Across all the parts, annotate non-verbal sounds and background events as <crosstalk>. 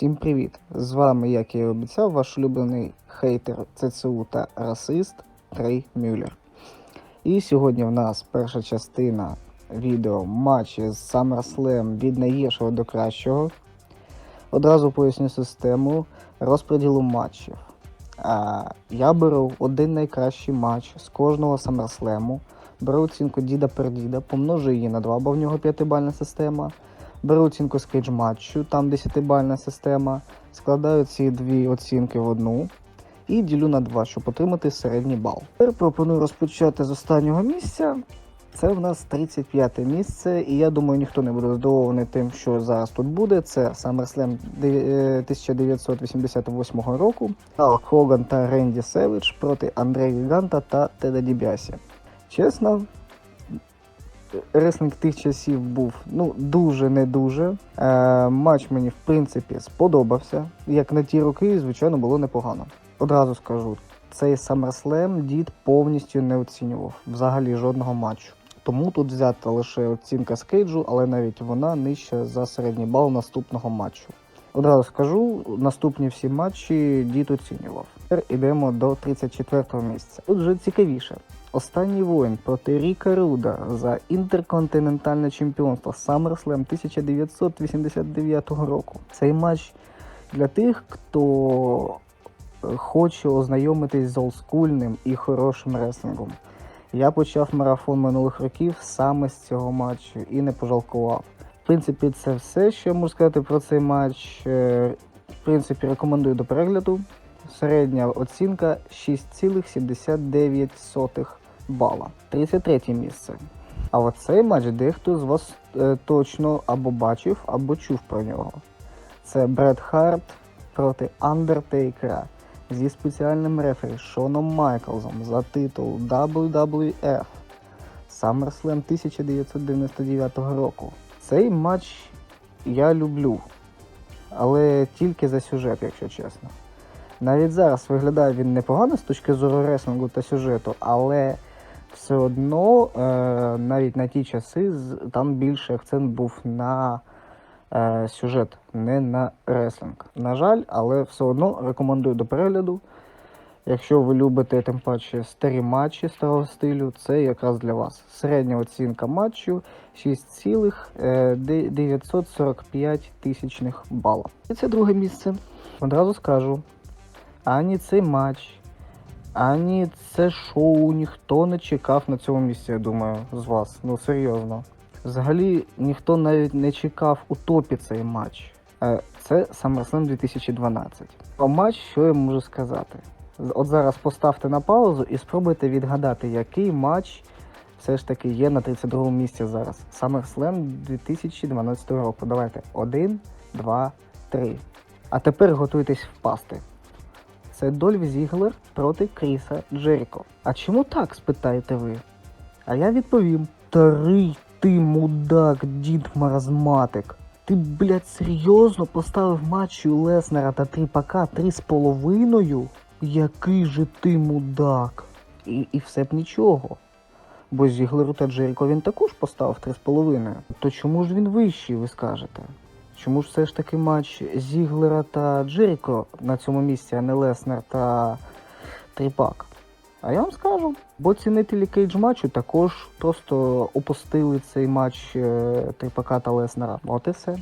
Всім привіт! З вами, як я і обіцяв, ваш улюблений хейтер ЦЦУ та расист Трей Мюллер. І сьогодні в нас перша частина відео матчі з SummerSlam від найгіршого до кращого. Одразу поясню систему розподілу матчів. А, я беру один найкращий матч з кожного SummerSlam, беру оцінку діда пердіда, помножу її на 2, бо в нього п'ятибальна система. Беру оцінку з кейдж матчу, там 10-бальна система, складаю ці дві оцінки в одну і ділю на 2, щоб отримати середній бал. Тепер пропоную розпочати з останнього місця. Це в нас 35 те місце, і я думаю, ніхто не буде здивований тим, що зараз тут буде. Це SummerSlam е, 1988 року. Халк Хоган та Ренді Севич проти Андрея Гіганта та Теда Дібясі. Чесно, реслінг тих часів був ну дуже не дуже. Е, матч мені в принципі сподобався. Як на ті роки, звичайно, було непогано. Одразу скажу, цей SummerSlam дід повністю не оцінював взагалі жодного матчу. Тому тут взята лише оцінка з кейджу, але навіть вона нижча за середній бал наступного матчу. Одразу скажу, наступні всі матчі дід оцінював. Тепер ідемо до 34-го місця. Тут вже цікавіше. Останній воїн проти Ріка Руда за інтерконтинентальне чемпіонство SummerSlam 1989 року. Цей матч для тих, хто е, хоче ознайомитись з олдскульним і хорошим реслінгом. Я почав марафон минулих років саме з цього матчу і не пожалкував. Принципі, це все, що я можу сказати про цей матч. Е, В принципі, рекомендую до перегляду. Середня оцінка 6,79 бала. 33 місце. А оцей матч дехто з вас е, точно або бачив, або чув про нього. Це Бред Харт проти Андертейкера зі спеціальним рефері Шоном Майклзом за титул WWF SummerSlam 1999 року. Цей матч я люблю, але тільки за сюжет, якщо чесно. Навіть зараз виглядає він непогано з точки зору реслінгу та сюжету, але все одно е, навіть на ті часи там більше акцент був на е, сюжет, не на реслінг. На жаль, але все одно рекомендую до перегляду. Якщо ви любите тим паче старі матчі старого стилю, це якраз для вас. Середня оцінка матчу е, 6,945 тисячних бала. І це друге місце. Одразу скажу, ані цей матч, ані це шоу ніхто не чекав на цьому місці, я думаю, з вас. Ну серйозно. Взагалі ніхто навіть не чекав у топі цей матч. Е, Це SummerSlam 2012. Про матч, що я можу сказати? От зараз поставте на паузу і спробуйте відгадати, який матч все ж таки є на 32 місці зараз. SummerSlam 2012 року. Давайте. Один, два, три. А тепер готуйтесь впасти. Це Дольф Зіглер проти Кріса Джеріко. А чому так, спитаєте ви? А я відповім: Старий ти мудак, дід маразматик. Ти, блядь, серйозно поставив матчі Леснера та Тріпака три з половиною? Який же ти мудак? І, і все б нічого. Бо Зіглеру та Джеріко він також поставив три з половиною. То чому ж він вищий, ви скажете? Чому ж все ж таки матч Зіглера та Джеріко на цьому місці, а не Леснер та Тріпак? А я вам скажу, бо цінителі кейдж матчу також просто опустили цей матч е, Тріпака та Леснера. От і все.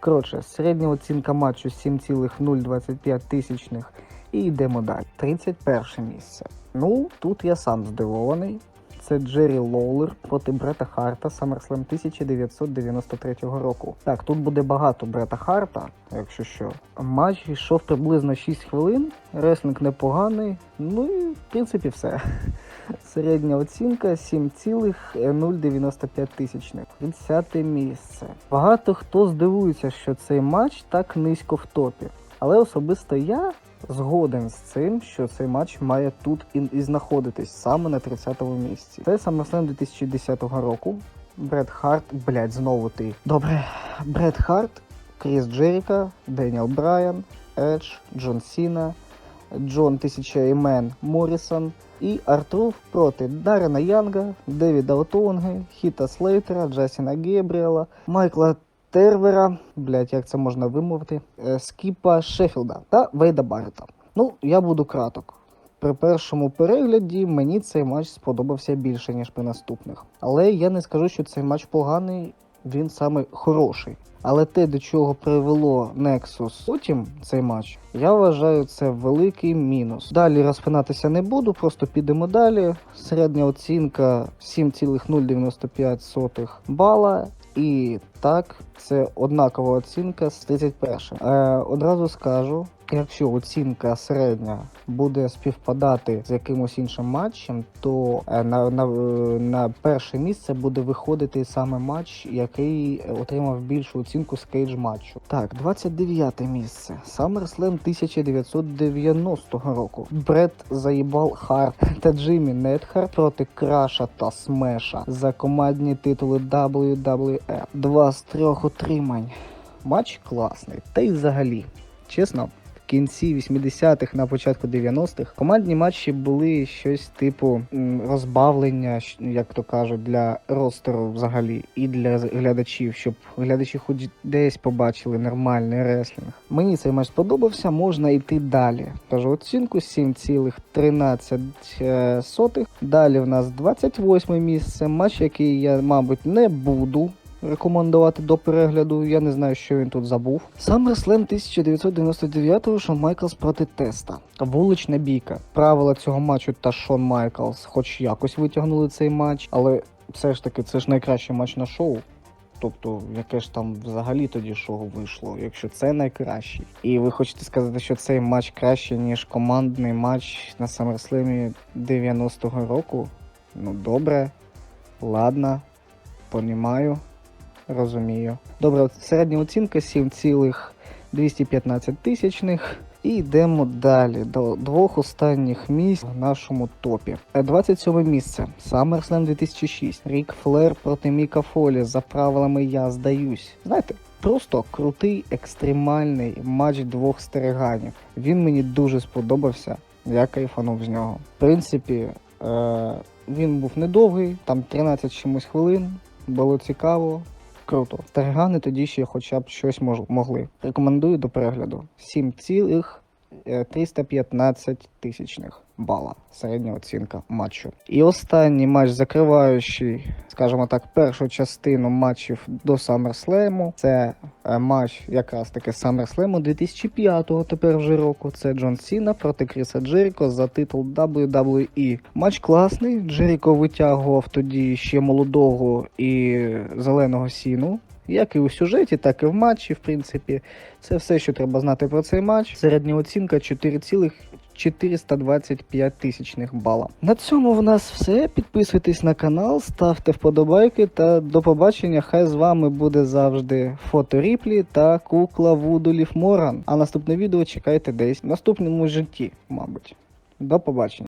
Коротше, середня оцінка матчу 7,025 тисячних. І йдемо далі. 31 місце. Ну, тут я сам здивований. Це Джері Лоулер проти Брета Харта SummerSlam 1993 року. Так, тут буде багато Брета Харта, якщо що. Матч йшов приблизно 6 хвилин, реслінг непоганий, ну і в принципі все. <laughs> Середня оцінка 7,095 тисячних. 30 місце. Багато хто здивується, що цей матч так низько в топі. Але особисто я згоден з цим, що цей матч має тут і, знаходитись саме на 30-му місці. Це SummerSlam 2010 року. Бред Харт, блять, знову ти. Добре. Бред Харт, Кріс Джеріка, Деніел Брайан, Едж, Джон Сіна, Джон Тисяча імен Моррісон і Артруф проти Дарена Янга, Девіда Отонги, Хіта Слейтера, Джасіна Гебріела, Майкла Тервера, блять, як це можна вимовити, е, Скіпа Шеффілда та Вейда Баррета. Ну, я буду краток. При першому перегляді мені цей матч сподобався більше, ніж при наступних. Але я не скажу, що цей матч поганий, він саме хороший. Але те, до чого привело Nexus потім цей матч, я вважаю це великий мінус. Далі розпинатися не буду, просто підемо далі. Середня оцінка 7,095 бала. І так, це однакова оцінка з 31. Е, одразу скажу, якщо оцінка середня буде співпадати з якимось іншим матчем, то е, на, на, на перше місце буде виходити саме матч, який отримав більшу оцінку з кейдж матчу. Так, 29 місце. SummerSlam 1990 року. Бред заїбал Харт та Джиммі Нетхарт проти Краша та Смеша за командні титули WWE. Два з трьох утримань. Матч класний. Та й взагалі, чесно. Кінці 80-х, на початку 90-х командні матчі були щось типу розбавлення, як то кажуть, для ростеру взагалі і для глядачів, щоб глядачі хоч десь побачили нормальний реслінг. Мені цей матч сподобався, можна йти далі. Кажу оцінку 7,13. Далі в нас 28 місце. Матч, який я, мабуть, не буду рекомендувати до перегляду. Я не знаю, що він тут забув. SummerSlam 1999-го Шон Майклс проти Теста. Вулична бійка. Правила цього матчу та Шон Майклс хоч якось витягнули цей матч, але все ж таки це ж найкращий матч на шоу. Тобто, яке ж там взагалі тоді шоу вийшло, якщо це найкращий. І ви хочете сказати, що цей матч краще, ніж командний матч на SummerSlam 90-го року? Ну добре, ладно, понімаю, розумію. Добре, середня оцінка 7,215 тисячних. І йдемо далі до двох останніх місць в нашому топі. Е, 27 місце. SummerSlam 2006. Рік Флер проти Міка Фолі. За правилами я здаюсь. Знаєте, просто крутий екстремальний матч двох стереганів. Він мені дуже сподобався. Я кайфанув з нього. В принципі, е- він був недовгий, там 13 чимось хвилин. Було цікаво. Круто. Таргани тоді ще хоча б щось мож- могли. Рекомендую до перегляду. 7,315 тисячних бала. Середня оцінка матчу. І останній матч, закриваючий, скажімо так, першу частину матчів до SummerSlam. Це е, матч якраз таки SummerSlam 2005-го тепер вже року. Це Джон Сіна проти Кріса Джеріко за титул WWE. Матч класний. Джеріко витягував тоді ще молодого і зеленого сіну. Як і у сюжеті, так і в матчі, в принципі. Це все, що треба знати про цей матч. Середня оцінка 4,425 тисячних бала. На цьому в нас все. Підписуйтесь на канал, ставте вподобайки та до побачення. Хай з вами буде завжди фото Ріплі та кукла Вудулів Моран. А наступне відео чекайте десь в наступному житті, мабуть. До побачення.